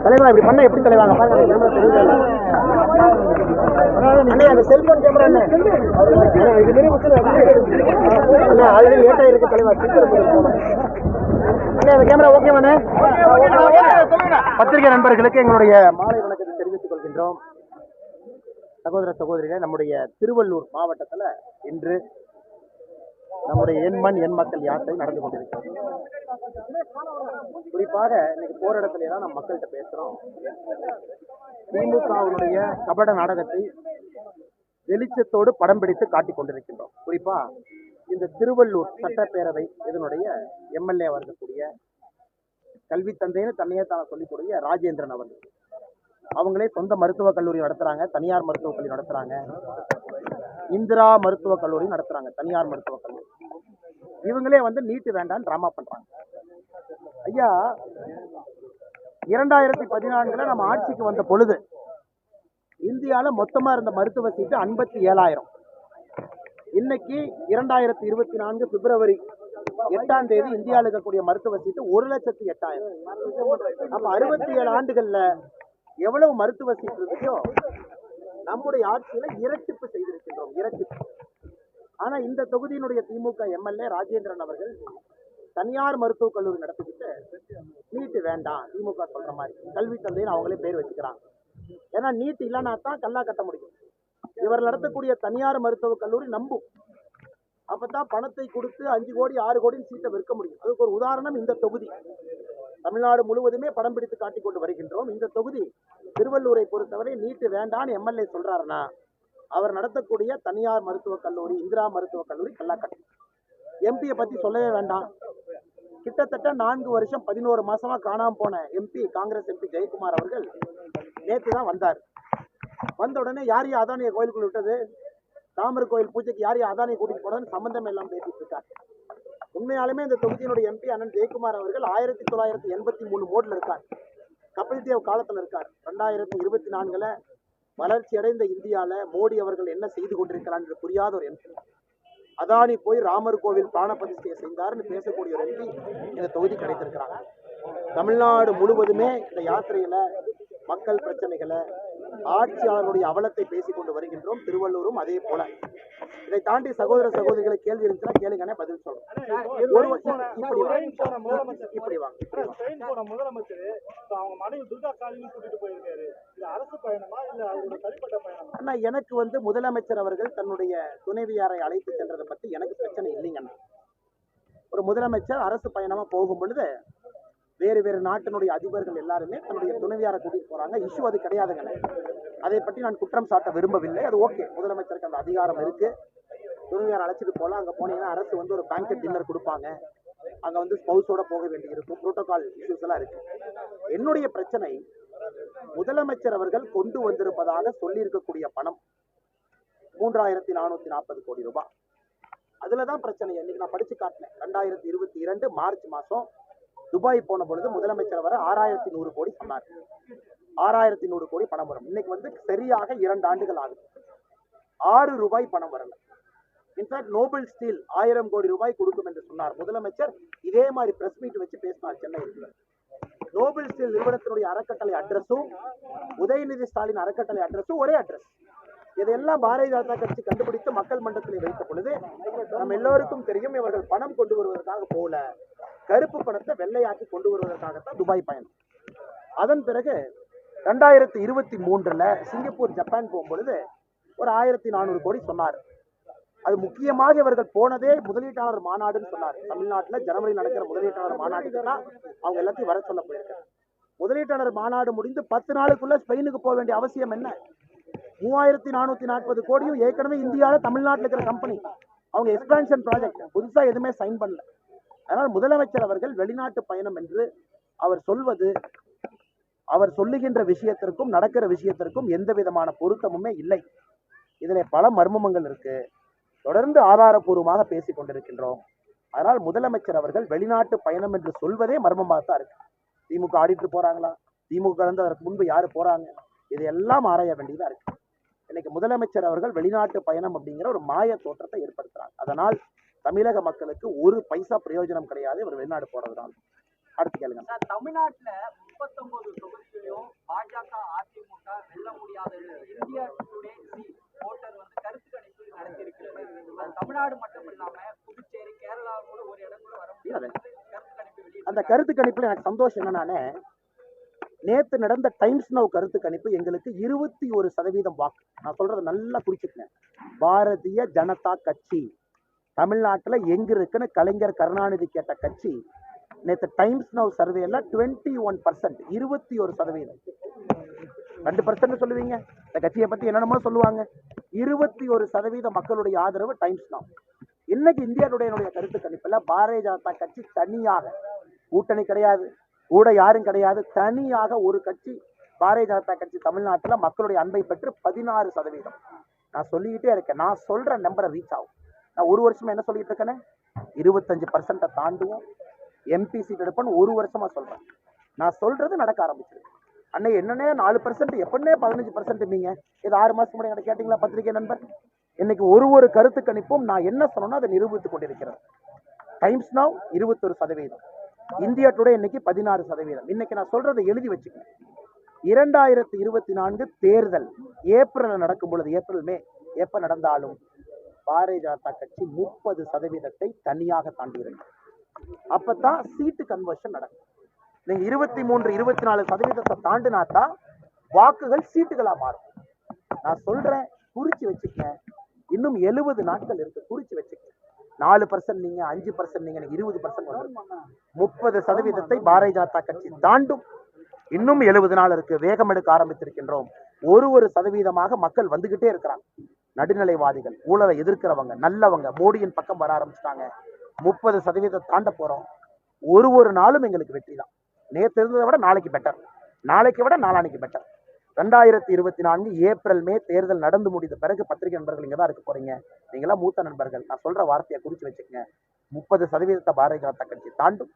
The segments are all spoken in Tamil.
தலைவா இப்படி பண்ண எப்படி தலைவாங்க பாருங்க அந்த அந்த செல்போன் கேமரா என்ன இது மாரி ஆல்ரெடி லேட் ஆயிருக்கு தலைவா சீக்கிரம் அந்த கேமரா ஓகேவாண்ணே பத்திரிகை நண்பர்களுக்கு எங்களுடைய மாலை வணக்கத்தை தெரிவித்துக் கொள்கின்றோம். சகோதர சகோதரிகளே நம்முடைய திருவள்ளூர் மாவட்டத்துல இன்று நம்முடைய எண் மண் எண் மக்கள் யாத்திரை நடந்து கொண்டிருக்கிறது? குறிப்பாக இன்னைக்கு போற தான் நம்ம மக்கள்கிட்ட பேசுறோம். திமுகவினுடைய கபட நாடகத்தை வெளிச்சத்தோடு படம் பிடித்து காட்டிக் கொண்டிருக்கின்றோம். குறிப்பா இந்த திருவள்ளூர் சட்டப்பேரவை இதனுடைய எம்எல்ஏ இருக்கக்கூடிய கல்வி தந்தைன்னு தன்னையே தான் சொல்லிக்கூடிய ராஜேந்திரன் அவர்கள். அவங்களே சொந்த மருத்துவக் கல்லூரி நடத்துறாங்க தனியார் மருத்துவக் கல்லூரி நடத்துறாங்க. இந்திரா மருத்துவக் கல்லூரி நடத்துறாங்க தனியார் மருத்துவக் கல்லூரி. இவங்களே வந்து நீட்டு வேண்டாம்னு டிராமா பண்றாங்க. ஐயா இரண்டாயிரத்தி பதினான்குல நம்ம ஆட்சிக்கு வந்த பொழுது இந்தியாவில் மொத்தமா இருந்த மருத்துவ சீட்டு ஐம்பத்தி ஏழாயிரம். இன்னைக்கு இரண்டாயிரத்தி இருபத்தி நான்கு பிப்ரவரி எட்டாம் தேதி இந்தியாவில் இருக்கக்கூடிய மருத்துவ சீட்டு ஒரு லட்சத்தி எட்டாயிரம். அப்ப அறுபத்தி ஏழு ஆண்டுகள்ல எவ்வளவு மருத்துவ சீட்டு இருக்கோ நம்முடைய ஆட்சியில இரட்டிப்பு செய்திருக்கின்றோம் இரட்டிப்பு. ஆனா இந்த தொகுதியினுடைய திமுக எம்எல்ஏ ராஜேந்திரன் அவர்கள் தனியார் மருத்துவக் கல்லூரி நடத்திக்கிட்டு நீட்டு வேண்டாம் திமுக சொல்ற மாதிரி. கல்வி தந்தைன்னு அவங்களே பேர் வச்சுக்கிறாங்க. ஏன்னா நீட் இல்லைனா தான் கல்லா கட்ட முடியும். இவர் நடத்தக்கூடிய தனியார் மருத்துவக் கல்லூரி நம்பும். அப்பதான் பணத்தை கொடுத்து அஞ்சு கோடி ஆறு கோடின்னு சீட்டை விற்க முடியும். அதுக்கு ஒரு உதாரணம் இந்த தொகுதி. தமிழ்நாடு முழுவதுமே படம் பிடித்து காட்டிக் கொண்டு வருகின்றோம். இந்த தொகுதி திருவள்ளூரை பொறுத்தவரை நீட்டு வேண்டான்னு எம்எல்ஏ சொல்றாருன்னா அவர் நடத்தக்கூடிய தனியார் மருத்துவக் கல்லூரி இந்திரா மருத்துவக் கல்லூரி கல்லாக்கட்டும் எம்பியை பத்தி சொல்லவே வேண்டாம். கிட்டத்தட்ட நான்கு வருஷம் பதினோரு மாசமா காணாம போன எம்பி காங்கிரஸ் எம்பி ஜெயக்குமார் அவர்கள் நேற்று தான் வந்தார். வந்த உடனே யார் யார் அதானிய கோயிலுக்குள் விட்டது? தாமர் கோயில் பூஜைக்கு யார் யா அதானிய கூட்டிட்டு போனதுன்னு சம்பந்தம் எல்லாம் பேசிட்டு இருக்கார். உண்மையாலுமே இந்த தொகுதியினுடைய எம்பி அண்ணன் ஜெயக்குமார் அவர்கள் ஆயிரத்தி தொள்ளாயிரத்தி எண்பத்தி மூணு மோட்ல இருக்கார். கபில் தேவ் காலத்துல இருக்கார். ரெண்டாயிரத்தி இருபத்தி நான்குல வளர்ச்சி அடைந்த இந்தியால மோடி அவர்கள் என்ன செய்து கொண்டிருக்கிறார் என்று புரியாத ஒரு எம்பி. அதானி போய் ராமர் கோவில் பிராண பிரதிஷ்டையை செய்தார்னு பேசக்கூடிய ஒரு எம்பி இந்த தொகுதி கிடைத்திருக்கிறாங்க. தமிழ்நாடு முழுவதுமே இந்த யாத்திரையில மக்கள் பிரச்சனைகளை ஆட்சியாளருடைய அவலத்தை பேசிக் கொண்டு வருகின்றோம் திருவள்ளூரும் அதே போல. இதை தாண்டி சகோதர சகோதரிகளை கேள்வி இருந்துச்சுன்னா கேளுங்கன்னே பதில் போன முதலமைச்சர். அவங்க மனைவி துர்கா ஸ்டாலின் கூட்டிட்டு போயிருக்காரு. இது அரசு பயணமா இல்ல அவரோட தனிப்பட்ட பயணமா? அண்ணா எனக்கு வந்து முதலமைச்சர் அவர்கள் தன்னுடைய துணைவியாரை அழைத்து சென்றதை பத்தி எனக்கு பிரச்சனை இல்லைங்கண்ணா. ஒரு முதலமைச்சர் அரசு பயணமா போகும் பொழுது வேறு வேறு நாட்டினுடைய அதிபர்கள் எல்லாருமே தன்னுடைய துணைவியாரை கூட்டிட்டு போறாங்க. இஷ்யூ அது கிடையாதுங்க அதை பற்றி நான் குற்றம் சாட்ட விரும்பவில்லை. அது ஓகே முதலமைச்சருக்கு அந்த அதிகாரம் இருக்கு. துணைவியார் அழைச்சிட்டு போகலாம் அங்கே போனீங்கன்னா அரசு வந்து ஒரு பேங்கெட் டின்னர் கொடுப்பாங்க. அங்கே வந்து ஸ்பவுஸோட போக வேண்டி இருக்கும் புரோட்டோகால் இஷ்யூஸ் எல்லாம் இருக்கு. என்னுடைய பிரச்சனை முதலமைச்சர் அவர்கள் கொண்டு வந்திருப்பதாக சொல்லியிருக்கக்கூடிய பணம் மூன்றாயிரத்தி நானூத்தி நாற்பது கோடி ரூபாய். அதுலதான் பிரச்சனை. இன்னைக்கு நான் படிச்சு காட்டினேன். ரெண்டாயிரத்தி இருபத்தி இரண்டு மார்ச் மாசம் துபாய் போன பொழுது முதலமைச்சர் வர ஆறாயிரத்தி நூறு கோடி சொன்னார் ஆறாயிரத்தி நூறு கோடி பணம் வரும். இன்னைக்கு வந்து சரியாக இரண்டு ஆண்டுகள் ஆகுது. ஆறு ரூபாய் பணம் வரல. இன்ஃபேக்ட் நோபல் ஸ்டீல் ஆயிரம் கோடி ரூபாய் கொடுக்கும் என்று சொன்னார் முதலமைச்சர். இதே மாதிரி பிரஸ் மீட் வச்சு பேசினார் சென்னையில் நோபல் ஸ்டீல் நிறுவனத்தினுடைய அறக்கட்டளை அட்ரஸும் உதயநிதி ஸ்டாலின் அறக்கட்டளை அட்ரஸும் ஒரே அட்ரஸ் இதையெல்லாம் பாரதிய ஜனதா கட்சி கண்டுபிடித்து மக்கள் மன்றத்தில் வைத்த பொழுது நம்ம எல்லோருக்கும் தெரியும் இவர்கள் பணம் கொண்டு வருவதற்காக போல. கருப்பு பணத்தை வெள்ளையாக்கி கொண்டு வருவதற்காகத்தான் துபாய் பயணம். அதன் பிறகு ரெண்டாயிரத்தி இருபத்தி மூன்றில் சிங்கப்பூர் ஜப்பான் போகும்பொழுது ஒரு ஆயிரத்தி நானூறு கோடி சொன்னார். அது முக்கியமாக இவர்கள் போனதே முதலீட்டாளர் மாநாடுன்னு சொன்னார். தமிழ்நாட்டில் ஜனவரி நடக்கிற முதலீட்டாளர் மாநாட்டுக்கு தான் அவங்க எல்லாத்தையும் வர சொல்ல போயிருக்காங்க. முதலீட்டாளர் மாநாடு முடிந்து பத்து நாளுக்குள்ள ஸ்பெயினுக்கு போக வேண்டிய அவசியம் என்ன? மூவாயிரத்தி நானூத்தி நாற்பது கோடியும் ஏற்கனவே இந்தியாவில் தமிழ்நாட்டில் இருக்கிற கம்பெனி அவங்க எக்ஸ்பான்ஷன் ப்ராஜெக்ட் புதுசாக எதுவுமே சைன் பண்ணல. அதனால் முதலமைச்சர் அவர்கள் வெளிநாட்டு பயணம் என்று அவர் சொல்வது அவர் சொல்லுகின்ற விஷயத்திற்கும் நடக்கிற விஷயத்திற்கும் எந்த விதமான பொருத்தமுமே இல்லை. இதில் பல மர்மங்கள் இருக்கு. தொடர்ந்து ஆதாரபூர்வமாக பேசிக் கொண்டிருக்கின்றோம். அதனால் முதலமைச்சர் அவர்கள் வெளிநாட்டு பயணம் என்று சொல்வதே மர்மமாக தான் இருக்கு. திமுக ஆடிட்டு போறாங்களா? திமுக கலந்து அதற்கு முன்பு யாரு போறாங்க? இதையெல்லாம் ஆராய வேண்டியதா இருக்கு. இன்னைக்கு முதலமைச்சர் அவர்கள் வெளிநாட்டு பயணம் அப்படிங்கிற ஒரு மாய தோற்றத்தை ஏற்படுத்துறாங்க. அதனால் தமிழக மக்களுக்கு ஒரு பைசா பிரயோஜனம் கிடையாது. இவர் வெளிநாடு போறதுனால. அடுத்து கேளுங்க. தமிழ்நாட்டுல முப்பத்தொன்பது தொகுதிகளையும் பாஜக அதிமுக வெல்ல முடியாத இந்தியா வந்து கருத்து கணிப்பு நடத்தியிருக்கிறது. தமிழ்நாடு மட்டும் இல்லாம புதுச்சேரி கேரளா கூட ஒரு இடம் கூட வர முடியாது. அந்த கருத்து கணிப்புல எனக்கு சந்தோஷம் என்னன்னா நேற்று நடந்த டைம்ஸ் நவ் கருத்து கணிப்பு எங்களுக்கு இருபத்தி ஒரு சதவீதம் வாக்கு. நான் சொல்றது நல்லா குறிச்சுக்கங்க பாரதிய ஜனதா கட்சி. தமிழ்நாட்டில் எங்க இருக்குன்னு கலைஞர் கருணாநிதி கேட்ட கட்சி நேற்று டைம்ஸ் நவ் சர்வேல டுவெண்ட்டி ஒன் பர்சன்ட் இருபத்தி ஒரு சதவீதம். ரெண்டு பர்சன்ட் சொல்லுவீங்க. இந்த கட்சியை பற்றி என்னென்னமோ சொல்லுவாங்க. இருபத்தி ஒரு சதவீத மக்களுடைய ஆதரவு டைம்ஸ் நவ் இன்னைக்கு இந்தியாவுடைய என்னுடைய கருத்து கணிப்பில் பாரதிய ஜனதா கட்சி தனியாக கூட்டணி கிடையாது கூட யாரும் கிடையாது தனியாக ஒரு கட்சி பாரதிய ஜனதா கட்சி தமிழ்நாட்டில் மக்களுடைய அன்பை பெற்று பதினாறு சதவீதம். நான் சொல்லிக்கிட்டே இருக்கேன். நான் சொல்கிற நம்பரை ரீச் ஆகும். நான் ஒரு வருஷமா என்ன சொல்லிட்டு இருக்கேன்னு இருபத்தஞ்சு பர்சன்ட்டை தாண்டுவோம். எம்பி சீட் ஒரு வருஷமா சொல்றேன். நான் சொல்றது நடக்க ஆரம்பிச்சிருக்கு. அன்னை என்னன்னே நாலு பர்சன்ட் எப்பன்னே பதினஞ்சு பர்சன்ட் நீங்க? இது ஆறு மாசம் முன்னாடி எனக்கு கேட்டீங்களா பத்திரிகை நண்பர்? இன்னைக்கு ஒரு ஒரு கருத்து கணிப்பும் நான் என்ன சொன்னேனோ அதை நிரூபித்துக் கொண்டிருக்கிறேன் டைம்ஸ் நவ் இருபத்தொரு சதவீதம். இந்தியா டுடே இன்னைக்கு பதினாறு சதவீதம். இன்னைக்கு நான் சொல்றதை எழுதி வச்சுக்கேன் இரண்டாயிரத்தி இருபத்தி நான்கு தேர்தல் ஏப்ரல் நடக்கும் பொழுது ஏப்ரல் மே எப்ப நடந்தாலும் பாரதிய ஜனதா கட்சி முப்பது சதவீதத்தை தனியாக தாண்டியிருக்கும் அப்பதான் சீட்டு கன்வர்ஷன் நடக்கும். நீங்க இருபத்தி மூன்று இருபத்தி நாலு சதவீதத்தை தாண்டினாதான் வாக்குகள் சீட்டுகளா மாறும். நான் சொல்றேன் குறிச்சு வச்சுக்கங்க. இன்னும் எழுபது நாட்கள் இருக்கு குறிச்சு வச்சுக்கங்க. நாலு பர்சன்ட் நீங்க அஞ்சு பர்சன்ட் நீங்க எனக்கு இருபது பர்சன்ட் வந்துடும் முப்பது சதவீதத்தை பாரதிய ஜனதா கட்சி தாண்டும். இன்னும் எழுபது நாள் இருக்கு வேகம் எடுக்க ஆரம்பித்திருக்கின்றோம். ஒரு ஒரு சதவீதமாக மக்கள் வந்துகிட்டே இருக்கிறாங்க. நடுநிலைவாதிகள் ஊழலை எதிர்க்கிறவங்க நல்லவங்க மோடியின் பக்கம் வர ஆரம்பிச்சிட்டாங்க. முப்பது சதவீதம் தாண்ட போறோம். ஒரு ஒரு நாளும் எங்களுக்கு வெற்றி தான். நேற்று இருந்ததை விட நாளைக்கு பெட்டர் நாளைக்கு விட நாளானைக்கு பெட்டர் ரெண்டாயிரத்தி இருபத்தி நான்கு ஏப்ரல் மே தேர்தல் நடந்து முடிந்த பிறகு பத்திரிகை நண்பர்கள் இங்கே தான் இருக்க போறீங்க. நீங்களாம் மூத்த நண்பர்கள். நான் சொல்ற வார்த்தையை குறித்து வச்சுக்கங்க. முப்பது சதவீதத்தை பாரதிய ஜனதா கட்சி தாண்டும்.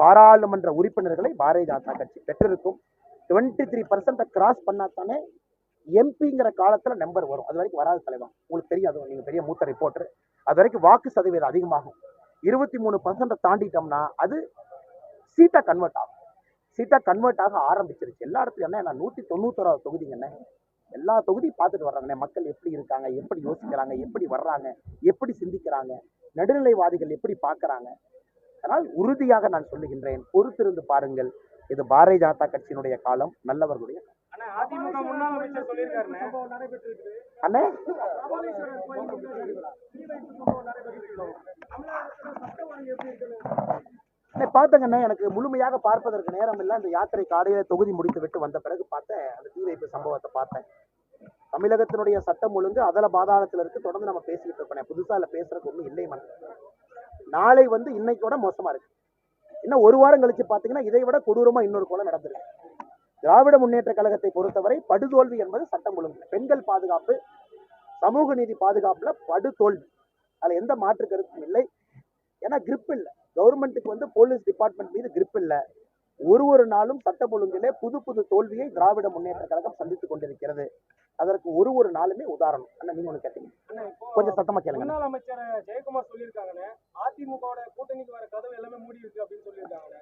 பாராளுமன்ற உறுப்பினர்களை பாரதிய ஜனதா கட்சி பெற்றிருக்கும். டுவெண்ட்டி த்ரீ பர்சன்ட்டை கிராஸ் பண்ணாதானே எம்பிங்கிற காலத்துல நம்பர் வரும். அது வரைக்கும் வராது தலைவா. உங்களுக்கு தெரியும் அது நீங்க பெரிய மூத்த ரிப்போர்ட்டர் அது வரைக்கும் வாக்கு சதவீதம் அதிகமாகும். இருபத்தி மூணு பர்சன்ட்டை தாண்டிட்டோம்னா அது சீட்டா கன்வெர்ட் ஆகும். சீட்டா கன்வெர்ட் ஆக ஆரம்பிச்சிருச்சு. எல்லா இடத்துலையும் என்ன நான் நூத்தி தொண்ணூத்தோராவது என்ன? எல்லா தொகுதியும் பார்த்துட்டு வர்றாங்கண்ணே மக்கள் எப்படி இருக்காங்க எப்படி யோசிக்கிறாங்க எப்படி வர்றாங்க எப்படி சிந்திக்கிறாங்க நடுநிலைவாதிகள் எப்படி பார்க்கறாங்க? அதனால் உறுதியாக நான் சொல்லுகின்றேன் பொறுத்திருந்து பாருங்கள். இது பாரதிய ஜனதா கட்சியினுடைய காலம் நல்லவர்களுடைய காலம். அதிமுக முன்னாள் அமைச்சர் சொல்லியிருக்காருண்ணே அண்ணே? பார்த்தங்கண்ணே எனக்கு முழுமையாக பார்ப்பதற்கு நேரம் இல்லை. அந்த யாத்திரை காலையில தொகுதி முடித்து விட்டு வந்த பிறகு பார்த்தேன். அந்த தீ வைப்பு சம்பவத்தை பார்த்தேன். தமிழகத்தினுடைய சட்டம் ஒழுங்கு அதல பாதாளத்துல இருக்கு. தொடர்ந்து நம்ம பேசிக்கிட்டு இருக்கோம் புதுசா இல்ல பேசுறதுக்கு ஒண்ணும் இல்லை மனசு நாளை வந்து இன்னைக்கோட மோசமா இருக்கு. இன்னும் ஒரு வாரம் கழிச்சு பாத்தீங்கன்னா இதை விட கொடூரமா இன்னொரு கொலை நடந்திருக்கு. திராவிட முன்னேற்ற கழகத்தை பொறுத்தவரை படுதோல்வி என்பது சட்டம் ஒழுங்கு. பெண்கள் பாதுகாப்பு சமூக நீதி பாதுகாப்புல படுதோல்வி. அதுல எந்த மாற்று கருத்தும் இல்லை. ஏன்னா grip இல்லை. கவர்மெண்ட்டுக்கு வந்து போலீஸ் டிபார்ட்மெண்ட் மீது grip இல்லை. ஒரு ஒரு நாளும் சட்டம் ஒழுங்கிலே புது புது தோல்வியை திராவிட முன்னேற்ற கழகம் சந்தித்துக் கொண்டிருக்கிறது. அதற்கு ஒரு ஒரு நாளுமே உதாரணம். அண்ணா நீங்க ஒண்ணு கேட்டீங்க. கொஞ்சம் சத்தமா கேளுங்க முன்னாள் அமைச்சர் ஜெயக்குமார் சொல்லியிருக்காங்கண்ணே. அதிமுகவோட கூட்டணிக்கு வர கதவு எல்லாமே மூடி இருக்கு அப்படின்னு சொல்லியிருக்காங்கண்ணே.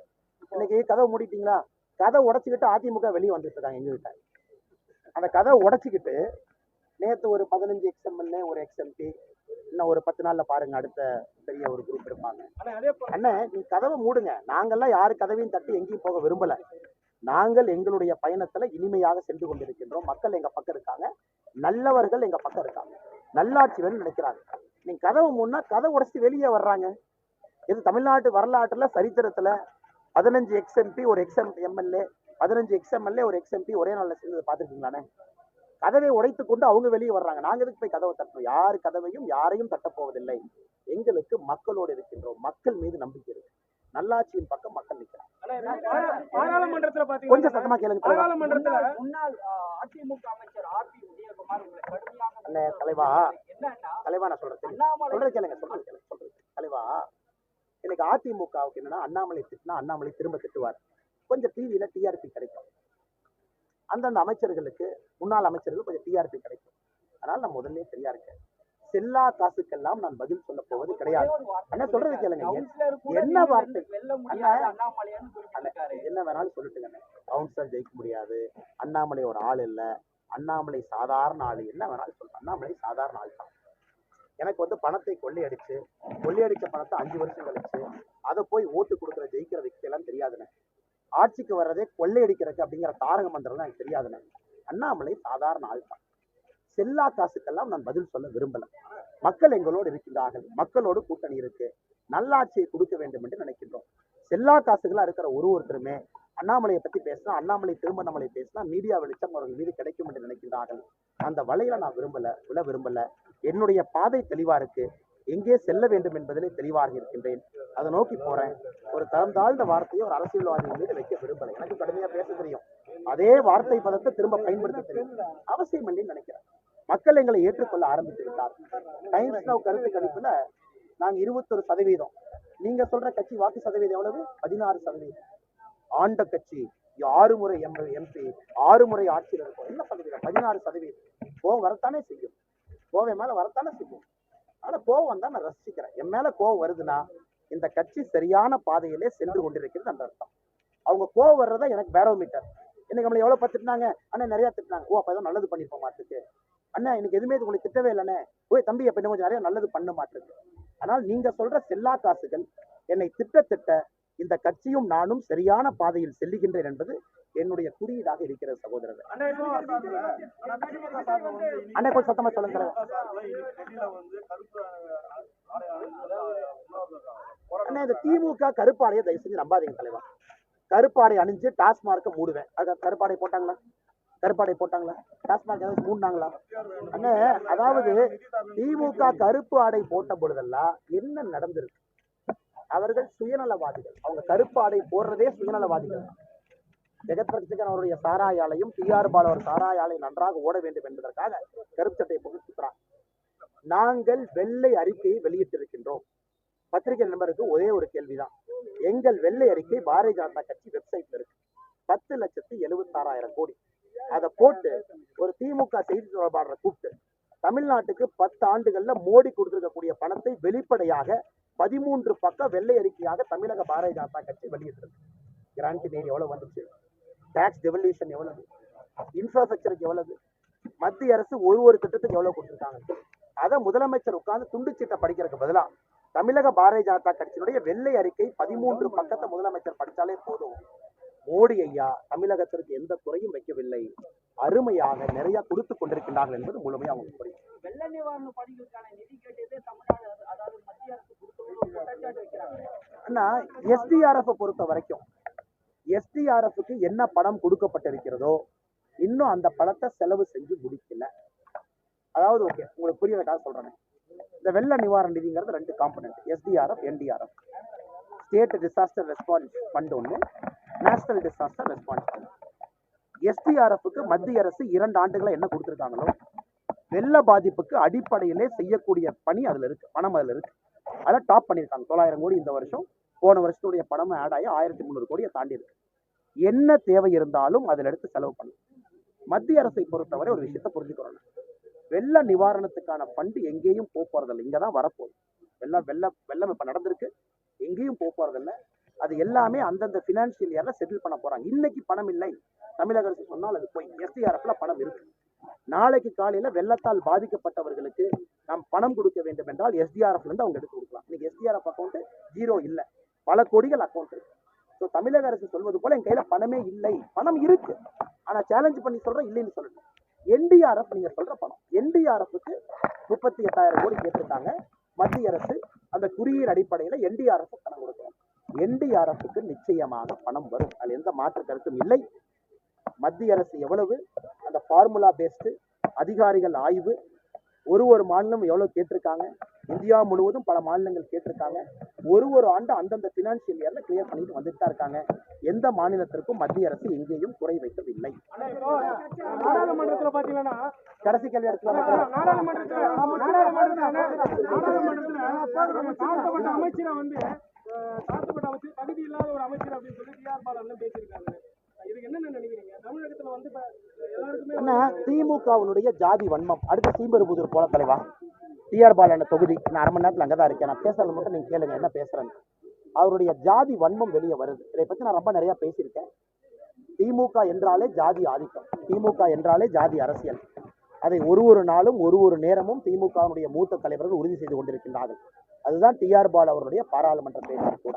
இன்னைக்கு கதவை மூடிட்டீங்களா? கதை உடைச்சிக்கிட்டு அதிமுக வெளியே வந்துட்டு இருக்காங்க எங்க கிட்ட அந்த கதவை உடைச்சிக்கிட்டு நேத்து ஒரு பதினஞ்சு எக்ஸ்எம்எல்ஏ ஒரு எக்ஸ்எம்பி இன்னும் ஒரு பத்து நாள்ல பாருங்க அடுத்த பெரிய ஒரு குரூப் இருப்பாங்க ஆனா அதே போல அண்ணே நீ கதவை மூடுங்க. நாங்கெல்லாம் யாரு கதவையும் தட்டி எங்கேயும் போக விரும்பல. நாங்கள் எங்களுடைய பயணத்துல இனிமையாக சென்று கொண்டிருக்கின்றோம். மக்கள் எங்க பக்கம் இருக்காங்க. நல்லவர்கள் எங்க பக்கம் இருக்காங்க. நல்லாட்சி வேணும்னு நினைக்கிறாங்க. நீங்க கதவை மூடனா கதை உடைச்சிட்டு வெளியே வர்றாங்க. இது தமிழ்நாட்டு வரலாற்றுல சரித்திரத்துல பதினஞ்சு எக்ஸ்எம்பி ஒரு எக்ஸ்எம் எம்எல்ஏ பதினஞ்சு எக்ஸ்எம்எல்ஏ ஒரு எக்ஸ்எம்பி ஒரே நாள்ல சேர்ந்ததை பார்த்துருக்கீங்களாண்ணே? கதவை உடைத்து கொண்டு அவங்க வெளியே வர்றாங்க. நாங்க எதுக்கு போய் கதவை தட்டணும் யார் கதவையும் யாரையும் தட்டப் போவதில்லை. எங்களுக்கு மக்களோடு இருக்கின்றோம். மக்கள் மீது நம்பிக்கை இருக்கு. நல்லாட்சியின் பக்கம் மக்கள் நிற்கிறாங்க. பாராளுமன்றத்துல கொஞ்சம் பாத்தீங்கன்னா சத்தமா கேளுங்க. பாராளுமன்றத்துல முன்னாள் அதிமுக அமைச்சர் ஆர் பி உதயகுமார் உங்களை கடுமையாக தலைவா. தலைவா நான். அண்ணாமலை சொல்றது கேளுங்க சொல்றது கேளுங்க. சொல்றது தலைவா. எனக்கு அதிமுகவுக்கு என்னன்னா அண்ணாமலை திட்டினா அண்ணாமலை திரும்ப திட்டுவார். கொஞ்சம் டிவியில டிஆர்பி கிடைக்கும். அந்தந்த அமைச்சர்களுக்கு முன்னாள் அமைச்சர்கள் கொஞ்சம் டிஆர்பி கிடைக்கும். அதனால நான் முதல்ல சரியா இருக்கேன். செல்லா காசுக்கெல்லாம் நான் பதில் சொல்ல போவது கிடையாது. அண்ணா சொல்றது கேளுங்க. என்ன வார்த்தை? என்ன வேணாலும் சொல்லிட்டுங்க கவுன்சிலர் ஜெயிக்க முடியாது. அண்ணாமலை ஒரு ஆள் இல்ல. அண்ணாமலை சாதாரண ஆள். என்ன வேணாலும் சொல்லலாம் அண்ணாமலை சாதாரண ஆள் தான் எனக்கு வந்து பணத்தை கொள்ளையடிச்சு கொள்ளையடிச்ச பணத்தை அஞ்சு வருஷம் கழிச்சு அதை போய் ஓட்டு கொடுக்குற ஜெயிக்கிற வித்தை தெரியாதுண்ணே. ஆட்சிக்கு வர்றதே கொள்ளையடிக்கிறதுக்கு அப்படிங்கிற தாரக மந்திரம் எனக்கு தெரியாதுண்ணே. அண்ணாமலை சாதாரண ஆள் தான் செல்லா காசுக்கெல்லாம் நான் பதில் சொல்ல விரும்பல. மக்கள் எங்களோடு இருக்கின்றார்கள். மக்களோடு கூட்டணி இருக்கு. நல்லாட்சியை கொடுக்க வேண்டும் என்று நினைக்கின்றோம். செல்லா காசுகளா இருக்கிற ஒரு ஒருத்தருமே அண்ணாமலையை பத்தி பேசினா அண்ணாமலை திருமணமலை பேசினா மீடியா வெளிச்சம் அவர்கள் மீது கிடைக்கும் என்று நினைக்கிறார்கள் அந்த வலையில நான் விரும்பல விட விரும்பல. என்னுடைய பாதை தெளிவா இருக்கு. எங்கே செல்ல வேண்டும் என்பதிலே தெளிவாக இருக்கின்றேன். அதை நோக்கி போறேன். ஒரு தரம் தாழ்ந்த வார்த்தையை ஒரு அரசியல்வாதியின் மீது வைக்க விரும்பலை. எனக்கு கடுமையா பேச தெரியும். அதே வார்த்தை பதத்தை திரும்ப பயன்படுத்த தெரியும். அவசியம் இல்லைன்னு நினைக்கிறேன். மக்கள் எங்களை ஏற்றுக்கொள்ள ஆரம்பித்து விட்டார். டைம்ஸ் நவ் கருத்து கணிப்புல நாங்க இருபத்தொரு சதவீதம். நீங்க சொல்ற கட்சி வாக்கு சதவீதம் எவ்வளவு? பதினாறு சதவீதம். ஆண்ட கட்சி ஆறு முறை எம்பி எம்பி ஆறு முறை ஆட்சியில் இருக்கும். என்ன சதவீதம்? பதினாறு சதவீதம். கோவம் வரத்தானே செய்யும். கோவம் மேலே மேல வரத்தானே செய்வோம். ஆனா கோவம் தான் நான் ரசிக்கிறேன். என் மேல கோவம் வருதுன்னா இந்த கட்சி சரியான பாதையிலே சென்று கொண்டிருக்கிறது அந்த அர்த்தம். அவங்க கோவம் வர்றதா எனக்கு பேரோமீட்டர் இன்னைக்கு நம்மளை எவ்வளவு பத்து திட்டினாங்க? அண்ணா நிறைய திட்டினாங்க. ஓ அப்பதான் நல்லது பண்ணிருப்போம் மாட்டுக்கு. அண்ணா எனக்கு எதுவுமே உங்களுக்கு திட்டவே இல்லைண்ணே. ஓய் தம்பி அப்ப இன்னும் கொஞ்சம் நிறைய நல்லது பண்ண மாட்டிருக்கு ஆனால் நீங்க சொல்ற செல்லா காசுகள் என்னை திட்ட திட்ட இந்த கட்சியும் நானும் சரியான பாதையில் செல்லுகின்றேன் என்பது என்னுடைய குறியீடாக இருக்கிறது சகோதரர் அண்ணா கொஞ்சம் சத்தமா சொல்லுங்க அண்ணா இந்த திமுக கருப்பாடையை தயவு செஞ்சு நம்பாதீங்க தலைவா. கருப்பாடை அணிஞ்சு டாஸ்மார்க்க மூடுவேன். அது கருப்பாடை போட்டாங்களா? கருப்பாடை போட்டாங்களா? டாஸ்மார்க் ஏதாவது மூடினாங்களா? அண்ணே அதாவது திமுக கருப்பு ஆடை போட்ட பொழுதெல்லாம் என்ன நடந்திருக்கு? அவர்கள் சுயநலவாதிகள். அவங்க கருப்பு ஆடை போடுறதே சுயநலவாதிகள். ஜெகத் அவருடைய சாராயாலையும் டி ஆர் பாலு அவர் சாராயாலை நன்றாக ஓட வேண்டும் என்பதற்காக கருப்பு சட்டை போட்டு சுற்றுறாங்க நாங்கள் வெள்ளை அறிக்கையை வெளியிட்டிருக்கின்றோம். பத்திரிகை நண்பருக்கு ஒரே ஒரு கேள்விதான். எங்கள் வெள்ளை அறிக்கை பாரதிய ஜனதா கட்சி வெப்சைட்ல இருக்கு. பத்து லட்சத்தி எழுபத்தாறாயிரம் கோடி. அதை போட்டு ஒரு திமுக செய்தி தொடர்பாளரை கூப்பிட்டு தமிழ்நாட்டுக்கு பத்து ஆண்டுகள்ல மோடி கொடுத்திருக்கக்கூடிய பணத்தை வெளிப்படையாக பதிமூன்று பக்கம் வெள்ளை அறிக்கையாக தமிழக பாரதிய ஜனதா கட்சி வெளியிட்டிருக்கு. கிராண்ட் நீர் எவ்வளவு வந்துச்சு? டாக்ஸ் டெவல்யூஷன் எவ்வளவு? இன்ஃப்ராஸ்ட்ரக்சருக்கு எவ்வளவு? மத்திய அரசு ஒரு ஒரு திட்டத்துக்கு எவ்வளவு கொடுத்திருக்காங்க? அதை முதலமைச்சர் உட்கார்ந்து துண்டு சீட்டை படிக்கிறதுக்கு பதிலா தமிழக பாரதிய ஜனதா கட்சியினுடைய வெள்ளை அறிக்கை பதிமூன்று பக்கத்தை முதலமைச்சர் படித்தாலே போதும். மோடி ஐயா தமிழகத்திற்கு எந்த குறையும் வைக்கவில்லை. அருமையாக நிறைய கொடுத்து கொண்டிருக்கின்றார்கள் என்பது முழுமையாக அவங்களுக்கு புரியும். வெள்ள நிவாரண பணிகளுக்கான நிதி கேட்டதே தமிழ்நாடு அதாவது மத்திய அரசு வைக்கிறாங்க. ஆனா எஸ்டிஆர்எஃப் பொறுத்த வரைக்கும் எஸ்டிஆர்எஃப்க்கு என்ன பணம் கொடுக்கப்பட்டிருக்கிறதோ இன்னும் அந்த பணத்தை செலவு செஞ்சு முடிக்கல. அதாவது ஓகே உங்களுக்கு புரியறதுக்காக சொல்றேன். இந்த வெள்ள நிவாரண நிதிங்கிறது ரெண்டு component SDRF NDRF state disaster response fund ஒன்று நேஷனல் டிசாஸ்டர் ரெஸ்பான்ஸ் ஃபண்ட் எஸ்டிஆர்எஃப்க்கு மத்திய அரசு இரண்டு ஆண்டுகளை என்ன கொடுத்துருக்காங்களோ வெள்ள பாதிப்புக்கு அடிப்படையிலே செய்யக்கூடிய பணி அதில் இருக்கு பணம் அதில் இருக்கு. அதை டாப் பண்ணியிருக்காங்க. தொள்ளாயிரம் கோடி இந்த வருஷம். போன வருஷத்துடைய பணம் ஆட் ஆகி ஆயிரத்தி முந்நூறு கோடியை தாண்டி இருக்கு. என்ன தேவை இருந்தாலும் அதில் எடுத்து செலவு பண்ணும் மத்திய அரசை பொறுத்தவரை ஒரு விஷயத்தை புரிஞ்சுக்கிறோம் வெள்ள நிவாரணத்துக்கான ஃபண்டு எங்கேயும் போக இங்கே தான் வரப்போகுது. வெள்ளம் வெள்ளம் வெள்ளம் இப்போ நடந்திருக்கு. எங்கேயும் போக அது எல்லாமே அந்தந்த ஃபினான்ஷியல் இயரில் செட்டில் பண்ண போகிறாங்க இன்னைக்கு பணம் இல்லை. தமிழக அரசு சொன்னால் அது போய். எஸ்டிஆர்எஃப்ல பணம் இருக்கு. நாளைக்கு காலையில் வெள்ளத்தால் பாதிக்கப்பட்டவர்களுக்கு நாம் பணம் கொடுக்க வேண்டும் என்றால் எஸ்டிஆர்எஃப்லேருந்து அவங்க எடுத்து கொடுக்கலாம். இன்னைக்கு எஸ்டிஆர்எஃப் அக்கௌண்ட்டு ஜீரோ இல்லை. பல கோடிகள் அக்கௌண்ட் இருக்கு. ஸோ தமிழக அரசு சொல்வது போல என் கையில பணமே இல்லை. பணம் இருக்கு. ஆனா சேலஞ்ச் பண்ணி சொல்றேன் இல்லைன்னு சொல்லணும் என்டிஆர்எஃப் நீங்க சொல்ற பணம். என்டிஆர்எஃப்க்கு முப்பத்தி எட்டாயிரம் கோடி கேட்டிருக்காங்க. மத்திய அரசு அந்த குறியீடு அடிப்படையில என்டிஆர்எஃப் பணம் கொடுக்கணும். என்டிஆர்எஃப்க்கு நிச்சயமாக பணம் வரும். அதில் எந்த மாற்று கருத்தும் இல்லை. மத்திய அரசு எவ்வளவு? அந்த ஃபார்முலா பேஸ்டு அதிகாரிகள் ஆய்வு. ஒரு ஒரு மாநிலம் எவ்வளவு கேட்டிருக்காங்க? இந்தியா முழுவதும் பல மாநிலங்கள் கேட்டிருக்காங்க. ஒரு ஒரு ஆண்டு அந்தந்த பினான்சியல் இயர்ல கிளியர் பண்ணிட்டு வந்துட்டு தான் இருக்காங்க. எந்த மாநிலத்திற்கும் மத்திய அரசு எங்கேயும் குறை வைக்கவில்லை. நாடாளுமன்றத்துல பாத்தீங்கன்னா கடைசி கேள்வி தாழ்த்தப்பட்ட அமைச்சரை வந்து அஹ், தாழ்த்தப்பட்ட அமைச்சர் தகுதி இல்லாத ஒரு அமைச்சர் அப்படின்னு சொல்லி பாலன் பேசியிருக்காங்க. திமுகவினுடைய ஜாதி வன்மம். அடுத்து சீம்பெருபுதூர் போல தலைவா. டிஆர் பாலன தொகுதி. நான் அரை மணி நேரத்தில் அங்கே தான் இருக்கேன். நான் பேசுறது மட்டும் நீங்க கேளுங்க என்ன பேசுறேன்னு. அவருடைய ஜாதி வன்மம் வெளியே வருது. இதை பத்தி நான் ரொம்ப நிறைய பேசியிருக்கேன். திமுக என்றாலே ஜாதி ஆதிக்கம். திமுக என்றாலே ஜாதி அரசியல். அதை ஒரு ஒரு நாளும் ஒரு ஒரு நேரமும் திமுகவினுடைய மூத்த தலைவர்கள் உறுதி செய்து கொண்டிருக்கின்றார்கள். அதுதான் டிஆர் பால் அவருடைய பாராளுமன்ற பேச்சு கூட.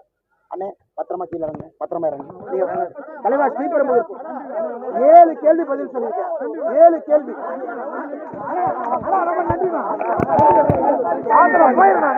அண்ணே பத்திரமா கீழே இறங்க பத்திரமா இறங்க. நீங்க வாங்க. தலைவா ஸ்ரீபெரும்புதூர் ஏழு கேள்வி பதில் சொல்லிருக்கேன் ஏழு கேள்வி. ஆந்திரா போயிருந்தா